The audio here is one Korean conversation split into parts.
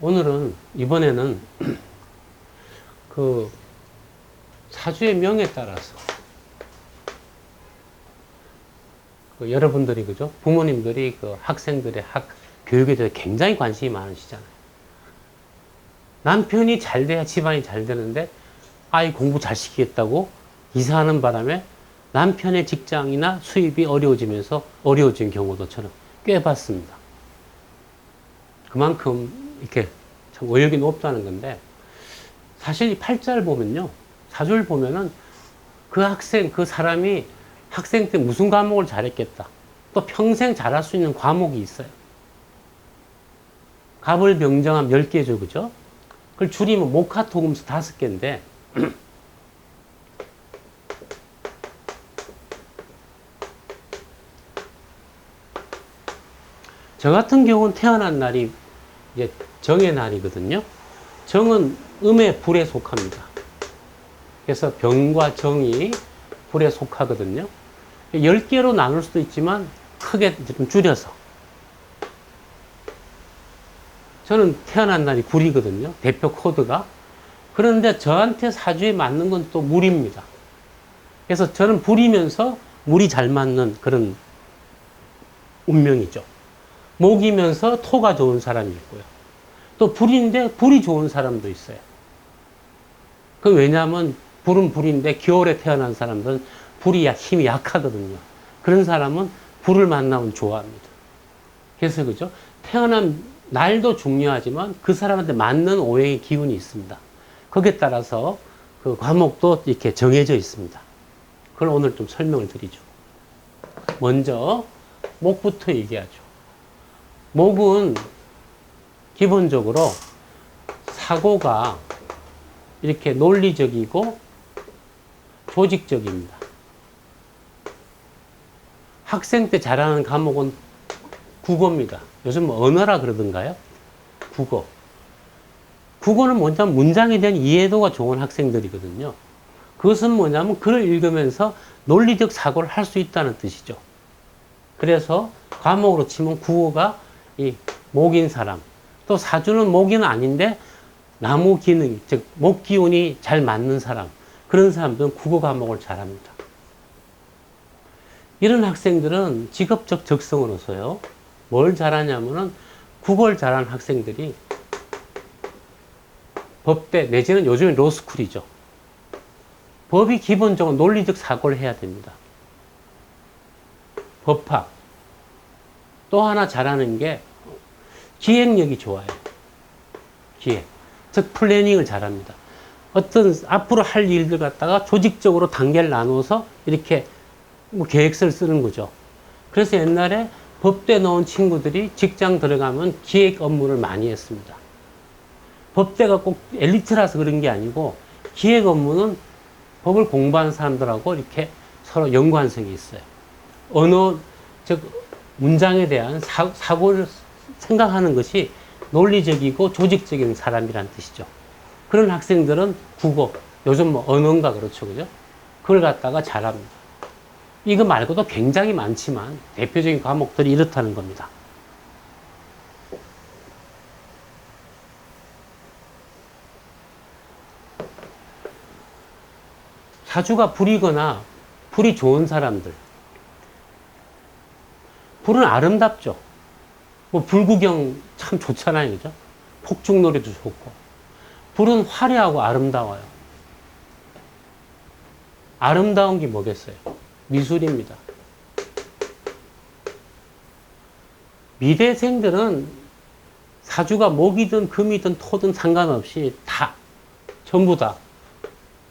오늘은 이번에는 그 사주의 명에 따라서 그 여러분들이 그죠 부모님들이 그 학생들의 학 교육에 대해 굉장히 관심이 많으시잖아요. 남편이 잘 돼야 집안이 잘 되는데 아이 공부 잘 시키겠다고 이사하는 바람에 남편의 직장이나 수입이 어려워지면서 어려워진 경우도 저는 꽤 봤습니다. 그만큼 이렇게 참 의욕이 높다는 건데 사실 이 팔자를 보면요. 사주를 보면은 그 학생, 그 사람이 학생 때 무슨 과목을 잘했겠다. 또 평생 잘할 수 있는 과목이 있어요. 갑을 병정함 10개죠. 그죠? 그걸 줄이면 목화 토금수 5개인데 저 같은 경우는 태어난 날이 이제 정의 날이거든요. 정은 음의 불에 속합니다. 그래서 병과 정이 불에 속하거든요. 10개로 나눌 수도 있지만 크게 좀 줄여서. 저는 태어난 날이 불이거든요. 대표 코드가. 그런데 저한테 사주에 맞는 건 또 물입니다. 그래서 저는 불이면서 물이 잘 맞는 그런 운명이죠. 목이면서 토가 좋은 사람이 있고요. 또 불인데 불이 좋은 사람도 있어요. 그 왜냐하면 불은 불인데 겨울에 태어난 사람들은 불이 약- 힘이 약하거든요. 그런 사람은 불을 만나면 좋아합니다. 그래서 그죠? 태어난 날도 중요하지만 그 사람한테 맞는 오행의 기운이 있습니다. 거기에 따라서 그 과목도 이렇게 정해져 있습니다. 그걸 오늘 좀 설명을 드리죠. 먼저 목부터 얘기하죠. 목은 기본적으로 사고가 이렇게 논리적이고 조직적입니다. 학생 때 잘하는 과목은 국어입니다. 요즘 뭐 언어라 그러던가요? 국어. 국어는 뭐냐면 문장에 대한 이해도가 좋은 학생들이거든요. 그것은 뭐냐면 글을 읽으면서 논리적 사고를 할 수 있다는 뜻이죠. 그래서 과목으로 치면 국어가 이 목인 사람, 또 사주는 목이는 아닌데 나무 기능, 즉, 목 기운이 잘 맞는 사람, 그런 사람들은 국어 과목을 잘 합니다. 이런 학생들은 직업적 적성으로서요, 뭘 잘하냐면은 국어를 잘하는 학생들이 법대, 내지는 요즘에 로스쿨이죠. 법이 기본적으로 논리적 사고를 해야 됩니다. 법학. 또 하나 잘하는 게 기획력이 좋아요. 기획. 즉, 플래닝을 잘합니다. 어떤 앞으로 할 일들 갖다가 조직적으로 단계를 나누어서 이렇게 뭐 계획서를 쓰는 거죠. 그래서 옛날에 법대 나온 친구들이 직장 들어가면 기획 업무를 많이 했습니다. 법대가 꼭 엘리트라서 그런 게 아니고 기획 업무는 법을 공부하는 사람들하고 이렇게 서로 연관성이 있어요. 언어, 즉, 문장에 대한 사, 사고를 생각하는 것이 논리적이고 조직적인 사람이란 뜻이죠. 그런 학생들은 국어, 요즘 뭐 언어인가 그렇죠. 그죠? 그걸 갖다가 잘합니다. 이거 말고도 굉장히 많지만 대표적인 과목들이 이렇다는 겁니다. 사주가 불이거나 불이 좋은 사람들. 불은 아름답죠. 뭐 불구경 참 좋잖아요. 그죠? 폭죽 놀이도 좋고. 불은 화려하고 아름다워요. 아름다운 게 뭐겠어요? 미술입니다. 미대생들은 사주가 목이든 금이든 토든 상관없이 다, 전부 다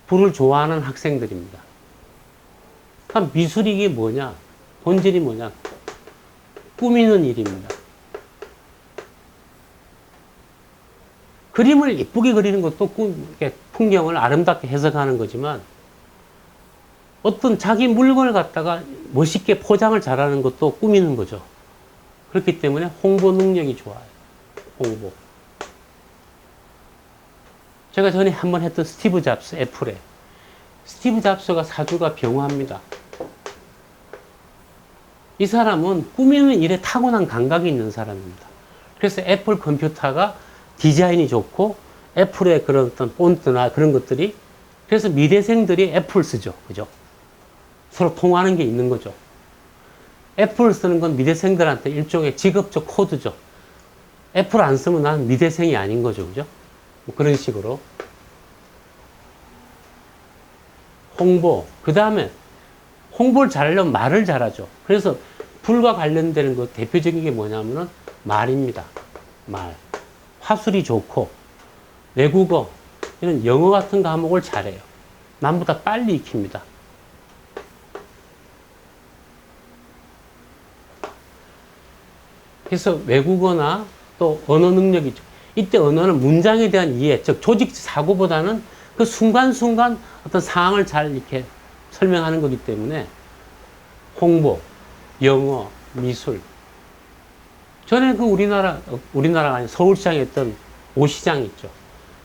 불을 좋아하는 학생들입니다. 그럼 미술이 게 뭐냐? 본질이 뭐냐? 꾸미는 일입니다. 그림을 예쁘게 그리는 것도 풍경을 아름답게 해석하는 거지만 어떤 자기 물건을 갖다가 멋있게 포장을 잘하는 것도 꾸미는 거죠. 그렇기 때문에 홍보 능력이 좋아요. 홍보. 제가 전에 한번 했던 스티브 잡스, 애플에. 스티브 잡스가 사주가 병화입니다. 이 사람은 꾸미는 일에 타고난 감각이 있는 사람입니다. 그래서 애플 컴퓨터가 디자인이 좋고 애플의 그런 어떤 폰트나 그런 것들이 그래서 미대생들이 애플 쓰죠. 그죠? 서로 통하는 게 있는 거죠. 애플 쓰는 건 미대생들한테 일종의 직업적 코드죠. 애플 안 쓰면 난 미대생이 아닌 거죠. 그죠? 뭐 그런 식으로. 홍보. 그 다음에 홍보를 잘하려면 말을 잘하죠. 그래서 불과 관련되는 거 대표적인 게 뭐냐면은 말입니다. 말. 화술이 좋고 외국어 이런 영어 같은 과목을 잘해요. 남보다 빨리 익힙니다. 그래서 외국어나 또 언어 능력이 이때 언어는 문장에 대한 이해, 즉 조직 사고보다는 그 순간순간 어떤 상황을 잘 이렇게 설명하는 거기 때문에 홍보, 영어, 미술. 전에 그 우리나라, 어, 우리나라가 아닌 서울시장에 있던 오 시장 있죠.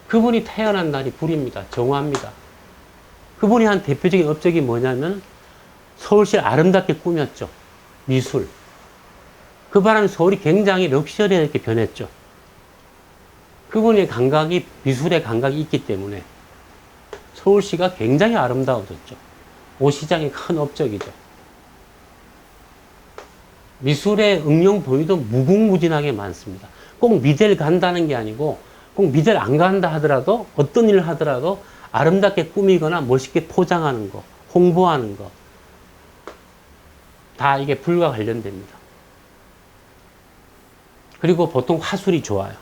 그분이 태어난 날이 불입니다. 정화입니다. 그분이 한 대표적인 업적이 뭐냐면 서울시를 아름답게 꾸몄죠. 미술. 그 바람에 서울이 굉장히 럭셔리하게 변했죠. 그분의 감각이, 미술의 감각이 있기 때문에 서울시가 굉장히 아름다워졌죠. 오 시장의 큰 업적이죠. 미술의 응용 범위도 무궁무진하게 많습니다. 꼭 미대를 간다는 게 아니고 꼭 미대를 안 간다 하더라도 어떤 일을 하더라도 아름답게 꾸미거나 멋있게 포장하는 거, 홍보하는 거. 다 이게 불과 관련됩니다. 그리고 보통 화술이 좋아요.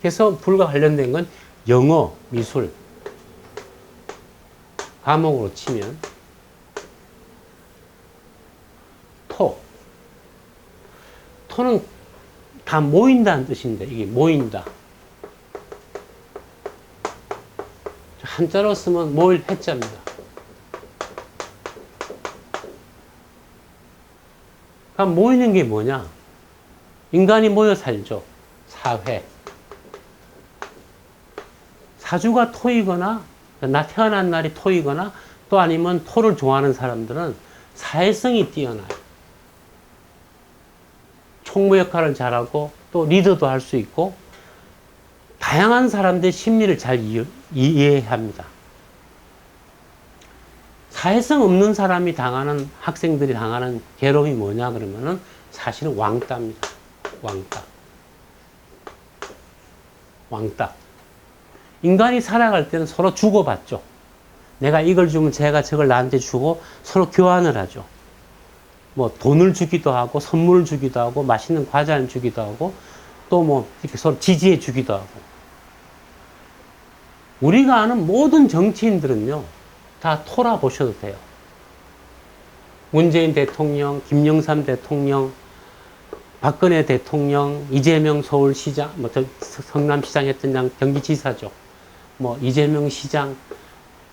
그래서 불과 관련된 건 영어, 미술 과목으로 치면 토. 토는 다 모인다는 뜻인데 이게 모인다. 한자로 쓰면 모일 해자입니다. 그럼 모이는 게 뭐냐? 인간이 모여 살죠. 사회. 사주가 토이거나 나 태어난 날이 토이거나 또 아니면 토를 좋아하는 사람들은 사회성이 뛰어나요. 총무 역할을 잘하고 또 리더도 할 수 있고 다양한 사람들의 심리를 잘 이해합니다. 사회성 없는 사람이 당하는 학생들이 당하는 괴로움이 뭐냐 그러면은 사실은 왕따입니다. 왕따. 왕따. 인간이 살아갈 때는 서로 주고받죠. 내가 이걸 주면 제가 저걸 나한테 주고 서로 교환을 하죠. 뭐 돈을 주기도 하고 선물을 주기도 하고 맛있는 과자를 주기도 하고 또 뭐 이렇게 서로 지지해 주기도 하고 우리가 아는 모든 정치인들은요 다 토라 보셔도 돼요. 문재인 대통령, 김영삼 대통령, 박근혜 대통령, 이재명 서울시장, 뭐 성남시장 했던 경기지사죠. 뭐 이재명 시장,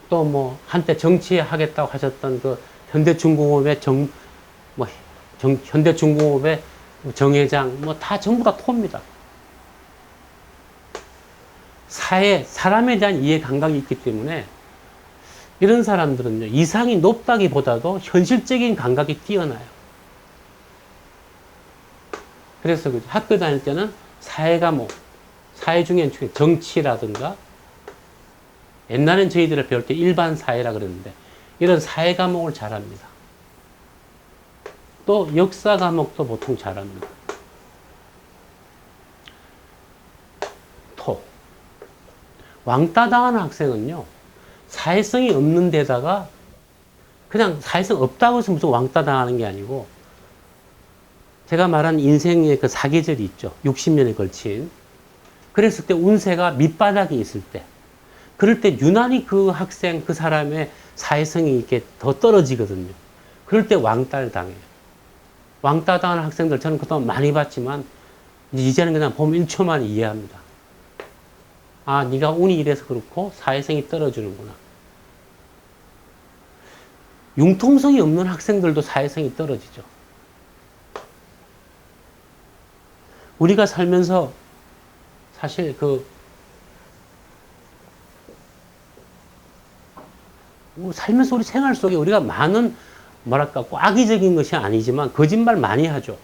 또 뭐 한때 정치 하겠다고 하셨던 그 현대중공업의 정, 뭐 정, 현대중공업의 정 회장, 뭐 다 전부 다 토입니다. 사회, 사람에 대한 이해 감각이 있기 때문에 이런 사람들은요, 이상이 높다기보다도 현실적인 감각이 뛰어나요. 그래서 그 학교 다닐 때는 사회 과목, 사회 중에 정치라든가 옛날엔 저희들을 배울 때 일반 사회라 그랬는데 이런 사회 과목을 잘합니다. 또 역사 과목도 보통 잘합니다. 토. 왕따 당하는 학생은요, 사회성이 없는 데다가 그냥 사회성 없다고 해서 무슨 왕따 당하는 게 아니고 제가 말한 인생의 그 사계절이 있죠. 60년에 걸친. 그랬을 때 운세가 밑바닥에 있을 때 그럴 때 유난히 그 학생, 그 사람의 사회성이 이렇게 더 떨어지거든요. 그럴 때 왕따를 당해요. 왕따 당하는 학생들 저는 그동안 많이 봤지만 이제는 그냥 보면 1초만 이해합니다. 아, 네가 운이 이래서 그렇고 사회성이 떨어지는구나. 융통성이 없는 학생들도 사회성이 떨어지죠. 우리가 살면서 사실 그뭐 살면서 우리 생활 속에 우리가 많은 뭐랄까 꼭 악의적인 것이 아니지만 거짓말 많이 하죠.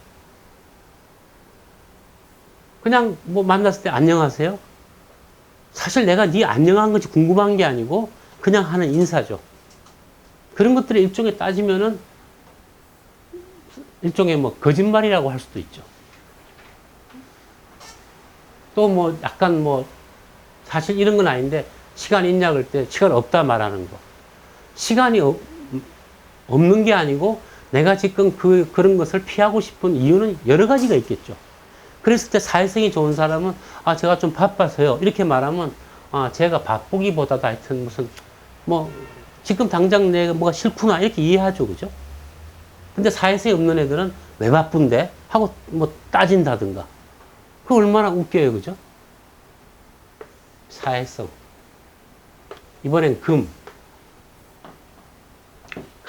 그냥 뭐 만났을 때 안녕하세요. 사실 내가 네 안녕한 것이 궁금한 게 아니고 그냥 하는 인사죠. 그런 것들이 일종의 따지면은 일종의 뭐 거짓말이라고 할 수도 있죠. 또 뭐 약간 뭐 사실 이런 건 아닌데 시간 있냐 그럴 때 시간 없다 말하는 거. 시간이 없, 없는 게 아니고 내가 지금 그, 그런 것을 피하고 싶은 이유는 여러 가지가 있겠죠. 그랬을 때 사회성이 좋은 사람은 아, 제가 좀 바빠서요. 이렇게 말하면 아, 제가 바쁘기보다도 하여튼 무슨 뭐 지금 당장 내가 뭐가 싫구나 이렇게 이해하죠. 그죠? 근데 사회성이 없는 애들은 왜 바쁜데? 하고 뭐 따진다든가. 그 얼마나 웃겨요. 그죠? 사회성. 이번엔 금.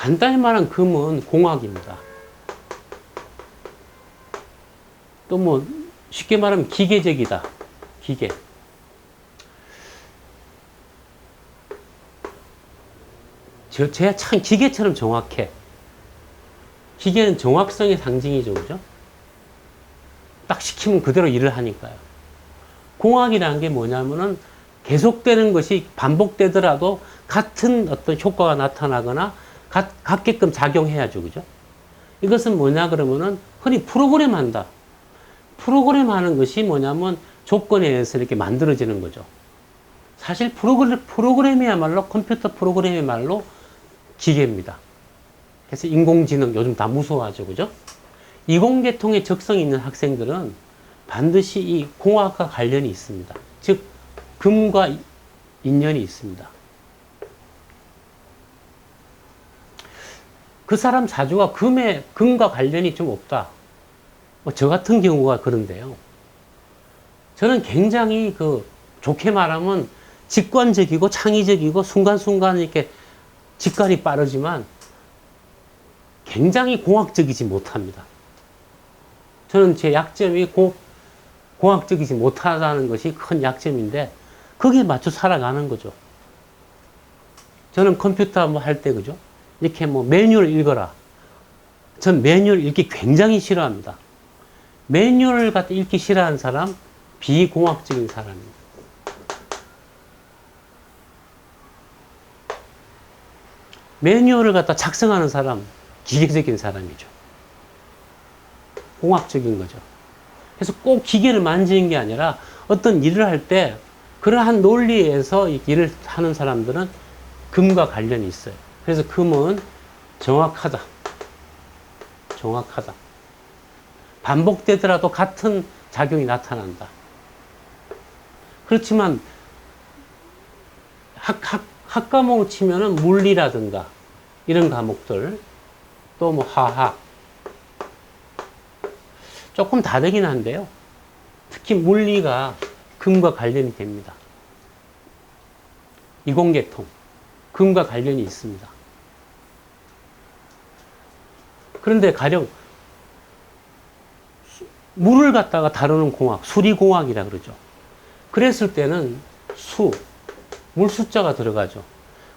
간단히 말하면 금은 공학입니다. 또 뭐 쉽게 말하면 기계적이다. 기계. 저, 제가 참 기계처럼 정확해. 기계는 정확성의 상징이죠. 그죠? 딱 시키면 그대로 일을 하니까요. 공학이라는 게 뭐냐면은 계속되는 것이 반복되더라도 같은 어떤 효과가 나타나거나 같, 같게끔 작용해야죠. 그죠? 이것은 뭐냐 그러면은 흔히 프로그램 한다. 프로그램 하는 것이 뭐냐면 조건에 의해서 이렇게 만들어지는 거죠. 사실 프로그램, 프로그램이야말로 컴퓨터 프로그램이야말로 기계입니다. 그래서 인공지능 요즘 다 무서워하죠. 그죠? 이공계통에 적성이 있는 학생들은 반드시 이 공학과 관련이 있습니다. 즉, 금과 인연이 있습니다. 그 사람 사주가 금에, 금과 관련이 좀 없다. 뭐 저 같은 경우가 그런데요. 저는 굉장히 그 좋게 말하면 직관적이고 창의적이고 순간순간 이렇게 직관이 빠르지만 굉장히 공학적이지 못합니다. 저는 제 약점이 고, 공학적이지 못하다는 것이 큰 약점인데 거기에 맞춰 살아가는 거죠. 저는 컴퓨터 뭐 할 때 그죠? 이렇게 뭐 매뉴얼 읽어라. 전 매뉴얼 읽기 굉장히 싫어합니다. 매뉴얼 갖다 읽기 싫어하는 사람 비공학적인 사람입니다. 매뉴얼을 갖다 작성하는 사람 기계적인 사람이죠. 공학적인 거죠. 그래서 꼭 기계를 만지는 게 아니라 어떤 일을 할 때 그러한 논리에서 일을 하는 사람들은 금과 관련이 있어요. 그래서 금은 정확하다. 정확하다. 반복되더라도 같은 작용이 나타난다. 그렇지만 학, 학, 학 과목을 치면은 물리라든가 이런 과목들 또 뭐 화학 조금 다르긴 한데요. 특히 물리가 금과 관련이 됩니다. 이공계통 금과 관련이 있습니다. 그런데 가령 물을 갖다가 다루는 공학, 수리공학이라 그러죠. 그랬을 때는 수, 물 숫자가 들어가죠.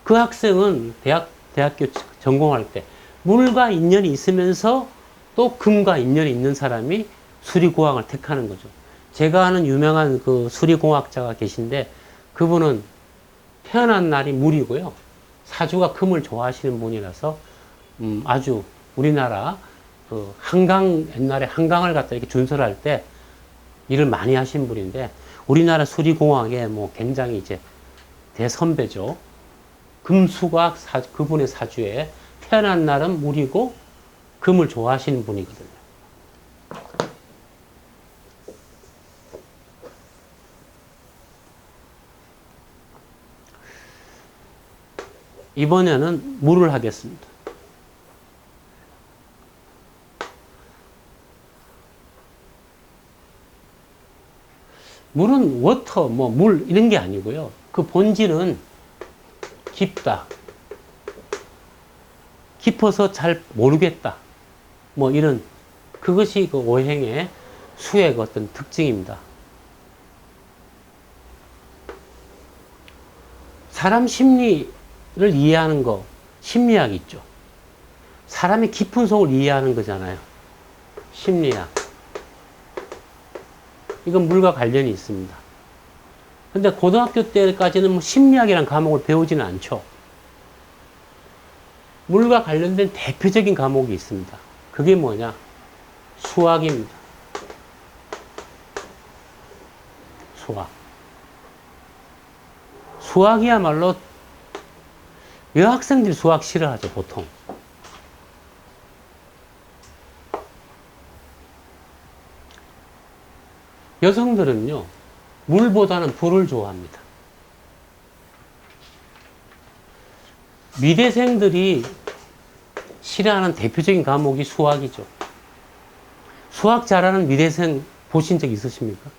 그 학생은 대학, 대학교 전공할 때 물과 인연이 있으면서 또 금과 인연이 있는 사람이 수리공학을 택하는 거죠. 제가 아는 유명한 그 수리공학자가 계신데 그분은 태어난 날이 물이고요. 사주가 금을 좋아하시는 분이라서 음, 아주 우리나라 그 한강 옛날에 한강을 갖다 이렇게 준설할 때 일을 많이 하신 분인데 우리나라 수리공학의 뭐 굉장히 이제 대선배죠. 금수학 사, 그분의 사주에 태어난 날은 물이고 금을 좋아하시는 분이거든요. 이번에는 물을 하겠습니다. 물은 워터, 뭐, 물, 이런 게 아니고요. 그 본질은 깊다. 깊어서 잘 모르겠다. 뭐, 이런, 그것이 그 오행의 수의 어떤 특징입니다. 사람 심리를 이해하는 거, 심리학 있죠. 사람의 깊은 속을 이해하는 거잖아요. 심리학. 이건 물과 관련이 있습니다. 근데 고등학교 때까지는 뭐 심리학이라는 과목을 배우지는 않죠. 물과 관련된 대표적인 과목이 있습니다. 그게 뭐냐? 수학입니다. 수학. 수학이야말로 여학생들이 수학 싫어하죠, 보통. 여성들은요, 물보다는 불을 좋아합니다. 미대생들이 싫어하는 대표적인 과목이 수학이죠. 수학 잘하는 미대생 보신 적 있으십니까?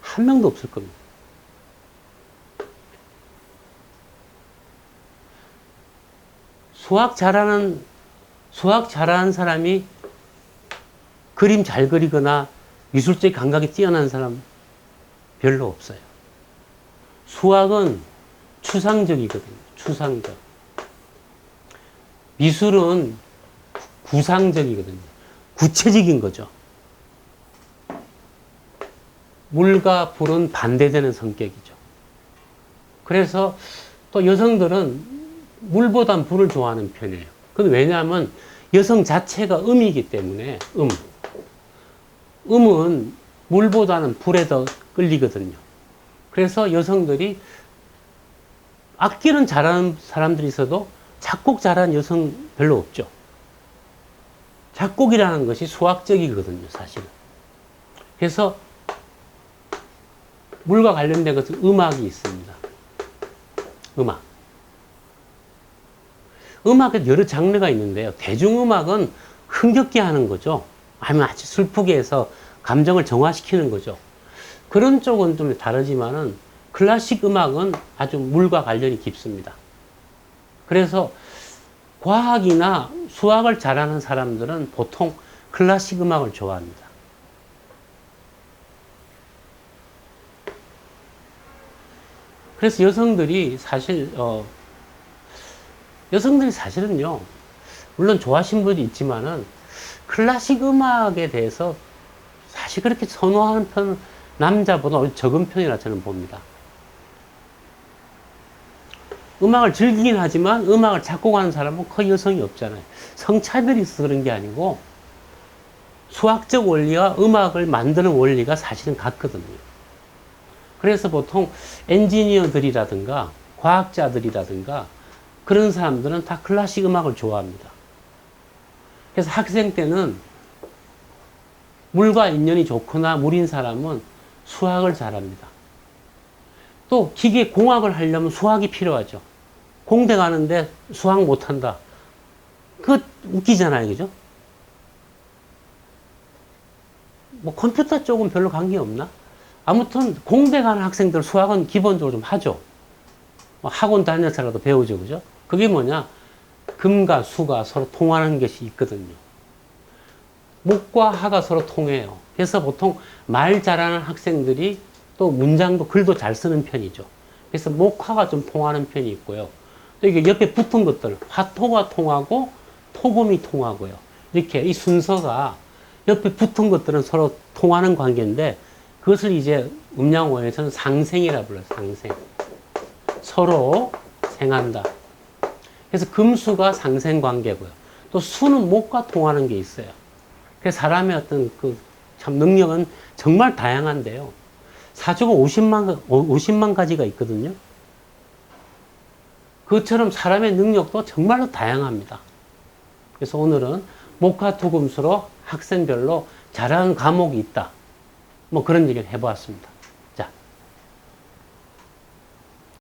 한 명도 없을 겁니다. 수학 잘하는, 수학 잘하는 사람이 그림 잘 그리거나 미술적 감각이 뛰어난 사람 별로 없어요. 수학은 추상적이거든요. 추상적. 미술은 구상적이거든요. 구체적인 거죠. 물과 불은 반대되는 성격이죠. 그래서 또 여성들은 물보단 불을 좋아하는 편이에요. 그건 왜냐하면 여성 자체가 음이기 때문에 음. 음은 물보다는 불에 더 끌리거든요. 그래서 여성들이 악기는 잘하는 사람들이 있어도 작곡 잘하는 여성 별로 없죠. 작곡이라는 것이 수학적이거든요, 사실은. 그래서 물과 관련된 것은 음악이 있습니다. 음악. 음악에 여러 장르가 있는데요. 대중음악은 흥겹게 하는 거죠. 아니면 아주 슬프게 해서 감정을 정화시키는 거죠. 그런 쪽은 좀 다르지만은 클래식 음악은 아주 물과 관련이 깊습니다. 그래서 과학이나 수학을 잘하는 사람들은 보통 클래식 음악을 좋아합니다. 그래서 여성들이 사실 어, 여성들이 사실은요 물론 좋아하시는 분도 있지만은 클래식 음악에 대해서 사실 그렇게 선호하는 편 남자보다 적은 편이라 저는 봅니다. 음악을 즐기긴 하지만 음악을 작곡하는 사람은 거의 여성이 없잖아요. 성차별이 있어서 그런 게 아니고 수학적 원리와 음악을 만드는 원리가 사실은 같거든요. 그래서 보통 엔지니어들이라든가 과학자들이라든가 그런 사람들은 다 클래식 음악을 좋아합니다. 그래서 학생 때는 물과 인연이 좋거나 물인 사람은 수학을 잘합니다. 또 기계 공학을 하려면 수학이 필요하죠. 공대 가는데 수학 못한다. 그거 웃기잖아요. 그죠? 뭐 컴퓨터 쪽은 별로 관계 없나? 아무튼 공대 가는 학생들 수학은 기본적으로 좀 하죠. 뭐 학원 다녀서라도 배우죠. 그죠? 그게 뭐냐? 금과 수가 서로 통하는 것이 있거든요. 목과 하가 서로 통해요. 그래서 보통 말 잘하는 학생들이 또 문장도 글도 잘 쓰는 편이죠. 그래서 목화가 좀 통하는 편이 있고요. 또 이게 옆에 붙은 것들, 화토가 통하고 토금이 통하고요. 이렇게 이 순서가 옆에 붙은 것들은 서로 통하는 관계인데 그것을 이제 음양원에서는 상생이라 불러요. 상생. 서로 생한다. 그래서 금수가 상생 관계고요. 또 수는 목과 통하는 게 있어요. 그래서 사람의 어떤 그 참 능력은 정말 다양한데요. 사주가 50만, 50만 가지가 있거든요. 그처럼 사람의 능력도 정말로 다양합니다. 그래서 오늘은 목화 토금수로 학생별로 잘하는 과목이 있다. 뭐 그런 얘기를 해보았습니다.